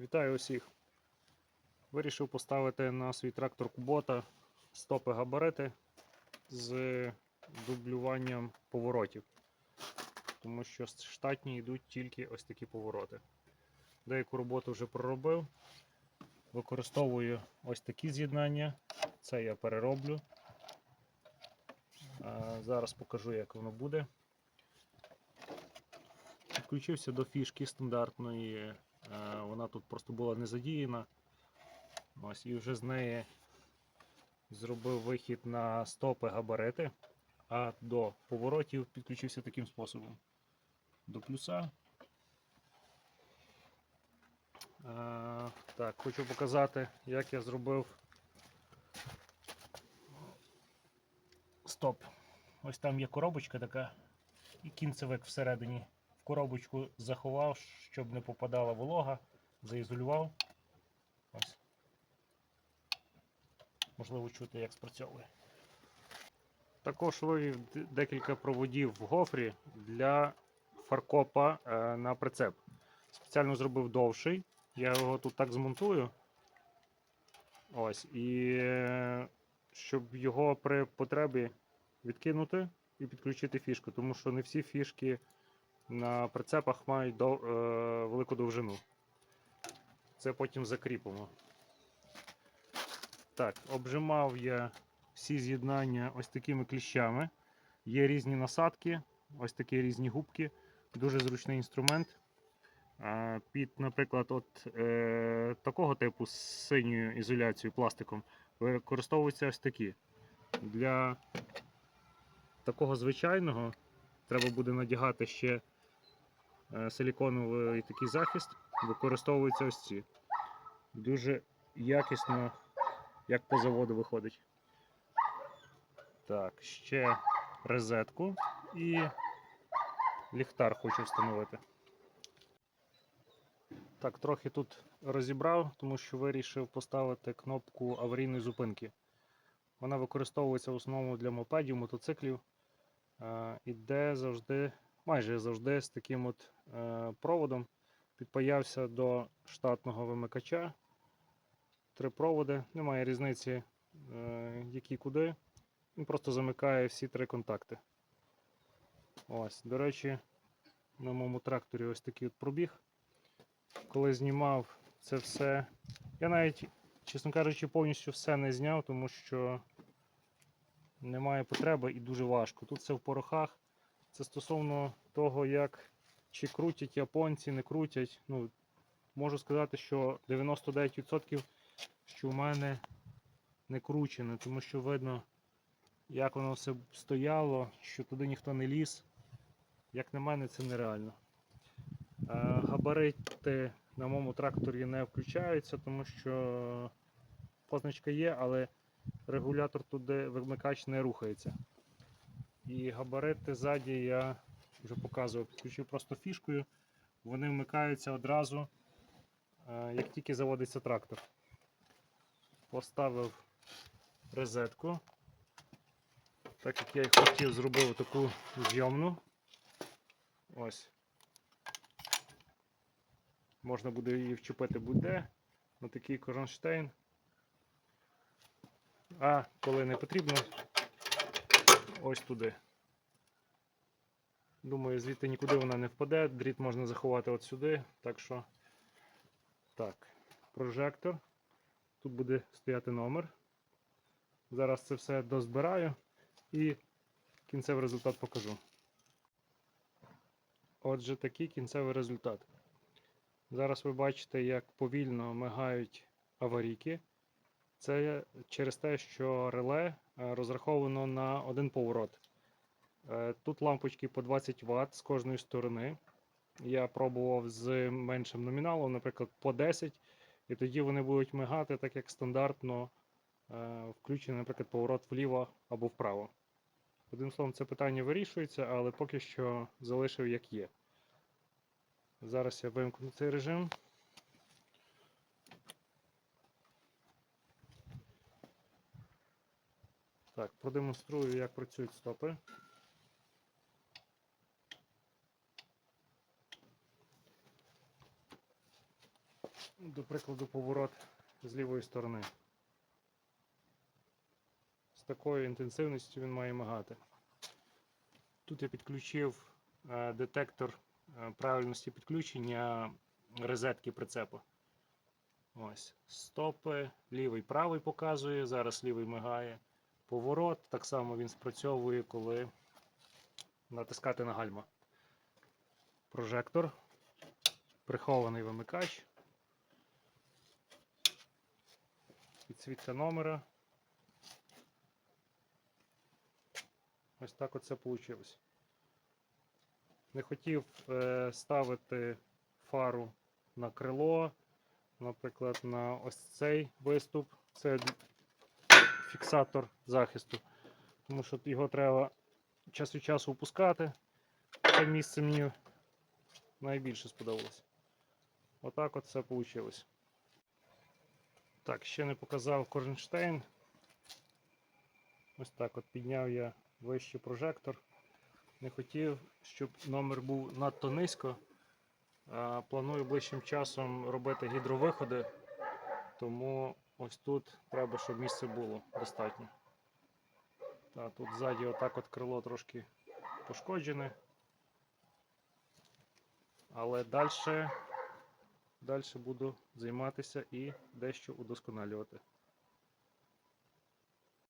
Вітаю усіх! Вирішив поставити на свій трактор Кубота стопи габарити з дублюванням поворотів. Тому що штатні йдуть тільки ось такі повороти. Деяку роботу вже проробив. Використовую ось такі з'єднання. Це я перероблю. Зараз покажу, як воно буде. Підключився до фішки стандартної. Е, Вона тут просто була не задіяна. Ось, і вже з неї зробив вихід на стопи габарити, а до поворотів підключився таким способом. До плюса. Е, Так, хочу показати, як я зробив стоп. Ось там є коробочка така, і кінцевик всередині. В коробочку заховав, щоб не попадала волога, заізолював. Ось. Можливо, чути, як спрацьовує. Також вивів декілька проводів в гофрі для фаркопа е, на прицеп. Спеціально зробив довший. Я його тут так змонтую. Ось. І е, щоб його при потребі відкинути і підключити фішку, тому що не всі фішки на прицепах мають до, е, велику довжину. Це потім закріпимо. Так, обжимав я всі з'єднання ось такими кліщами. Є різні насадки, ось такі різні губки. Дуже зручний інструмент. Під, наприклад, от е, такого типу з синьою ізоляцією пластиком використовуються ось такі. Для такого звичайного треба буде надягати ще силіконовий такий захист. Використовуються ось ці. Дуже якісно, як по заводу виходить. Так, ще розетку і ліхтар хочу встановити. Так, трохи тут розібрав, тому що вирішив поставити кнопку аварійної зупинки. Вона використовується в основному для мопедів, мотоциклів. Е, Іде завжди, майже завжди з таким от е, проводом. Підпаявся до штатного вимикача. Три проводи, немає різниці, е, які куди. Він просто замикає всі три контакти. Ось, до речі, на моєму тракторі ось такий от пробіг. Коли знімав це все. Я навіть, чесно кажучи, повністю все не зняв, тому що немає потреби і дуже важко. Тут все в порохах. Це стосовно того, як чи крутять японці, не крутять. Ну, можу сказати, що 99% що в мене не кручене, тому що видно, як воно все стояло, що туди ніхто не ліз. Як на мене, це нереально. Е, Габарити на моєму тракторі не включаються, тому що позначка є, але регулятор туди вимикач не рухається. І габарити ззаді я вже показував, підключив просто фішкою. Вони вмикаються одразу, е, як тільки заводиться трактор. Поставив розетку. Так як я і хотів, зробив таку зйомну. Ось. Можна буде її вчепити будь-де на такий кронштейн. А коли не потрібно, ось туди. Думаю, звідти нікуди вона не впаде, дріт можна заховати от сюди. Так що, так, прожектор. Тут буде стояти номер. Зараз це все дозбираю і кінцевий результат покажу. Отже, такий кінцевий результат. Зараз ви бачите, як повільно мигають аварійки. Це через те, що реле е, розраховано на один поворот. Е, Тут лампочки по 20 Вт з кожної сторони. Я пробував з меншим номіналом, наприклад, по 10, і тоді вони будуть мигати так, як стандартно е, включений, наприклад, поворот вліво або вправо. Одним словом, це питання вирішується, але поки що залишив як є. Зараз я вимкну цей режим. Так, продемонструю, як працюють стопи. До прикладу, поворот з лівої сторони. З такою інтенсивністю він має мигати. Тут я підключив е, детектор е, правильності підключення розетки прицепу. Ось. Стопи, лівий правий показує, зараз лівий мигає. Поворот, так само він спрацьовує, коли натискати на гальма. Прожектор, прихований вимикач, підсвітка номера. Ось так оце вийшло. Не хотів е, ставити фару на крило, наприклад, на ось цей виступ. Це фіксатор захисту, тому що його треба час від часу опускати. Це місце мені найбільше сподобалось. Отак от це вийшло. Так, ще не показав Корнштейн. Ось так от підняв я вище прожектор. Не хотів, щоб номер був надто низько. Планую ближчим часом робити гідровиходи, тому ось тут треба, щоб місце було достатньо. Та, тут ззаді отак от крило трошки пошкоджене. Але далі, далі буду займатися і дещо удосконалювати.